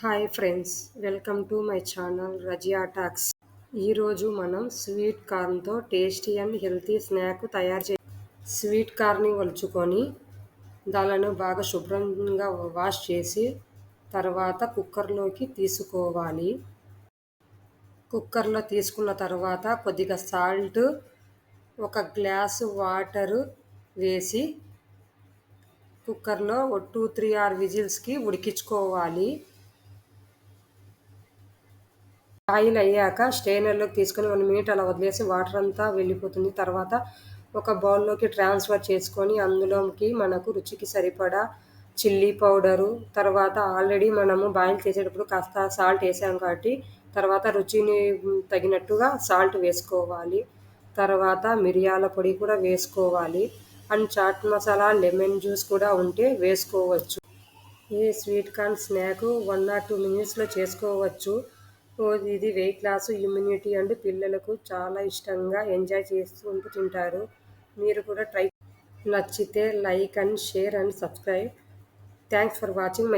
Hi friends welcome to my channel Razia talks ఈరోజు మనం sweet కార్న్తో టేస్టీ అండ్ హెల్తీ స్నాక్ తయారు చే స్వీట్ కార్న్ని ఒలుచుకొని దాలను బాగా శుభ్రంగా వాష్ చేసి తర్వాత కుక్కర్లోకి తీసుకోవాలి. కుక్కర్లో తీసుకున్న తర్వాత కొద్దిగా సాల్ట్ ఒక గ్లాసు వాటరు వేసి కుక్కర్లో టూ త్రీ ఆర్ విజిల్స్కి ఉడికించుకోవాలి. ఆయిల్ అయ్యాక స్టెయినర్లోకి తీసుకొని వన్ మినిట్ అలా వదిలేసి వాటర్ అంతా వెళ్ళిపోతుంది. తర్వాత ఒక బౌల్లోకి ట్రాన్స్ఫర్ చేసుకొని అందులోకి మనకు రుచికి సరిపడా చిల్లీ పౌడరు తర్వాత ఆల్రెడీ మనము బాయిల్ చేసేటప్పుడు కాస్త సాల్ట్ వేసాం కాబట్టి తర్వాత రుచిని తగినట్టుగా సాల్ట్ వేసుకోవాలి. తర్వాత మిరియాల పొడి కూడా వేసుకోవాలి. And chaat masala lemon juice కూడా ఉంటే వేసుకోవచ్చు. ఈ sweet corn snack one or two మినిట్స్లో చేసుకోవచ్చు. ఇది వెయిట్ లాస్ ఇమ్యూనిటీ అండ్ పిల్లలకు చాలా ఇష్టంగా ఎంజాయ్ చేస్తూ తింటారు. మీరు కూడా ట్రై నచ్చితే like and share and subscribe. Thanks for watching. My